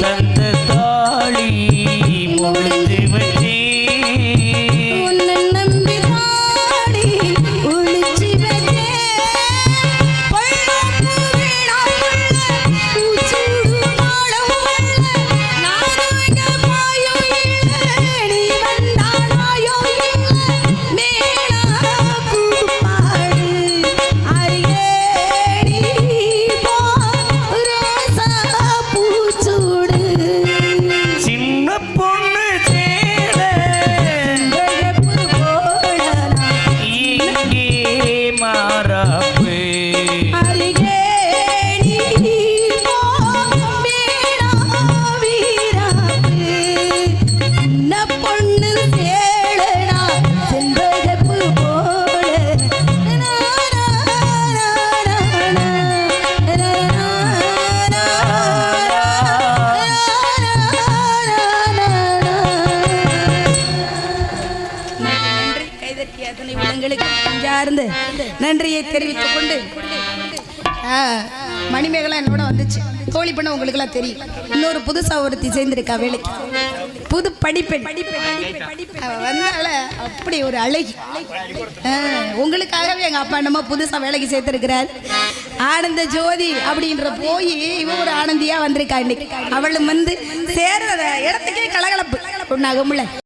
Bang, நெஞ்சார்ந்து நன்றியை தெரிவித்துக் கொண்டு மணிமேகலாம் என்னோட வந்துச்சு. தோழி பண்ண உங்களுக்கெல்லாம் தெரியும். இன்னொரு புதுசா ஒருத்தி சேர்ந்திருக்கா வேலைக்கு. புது படிப்பெண். வந்தால அப்படி ஒரு அழகி. உங்களுக்காகவே எங்க அப்பா என்னமோ புதுசா வேலைக்கு சேர்த்திருக்கிறார். ஆனந்த ஜோதி அப்படின்ற போய் இவ ஒரு ஆனந்தியா வந்திருக்கா இன்னைக்கு. அவளும் வந்து சேர்ற இடத்துக்கே கலகலப்பு. ஒன்னாகும்ல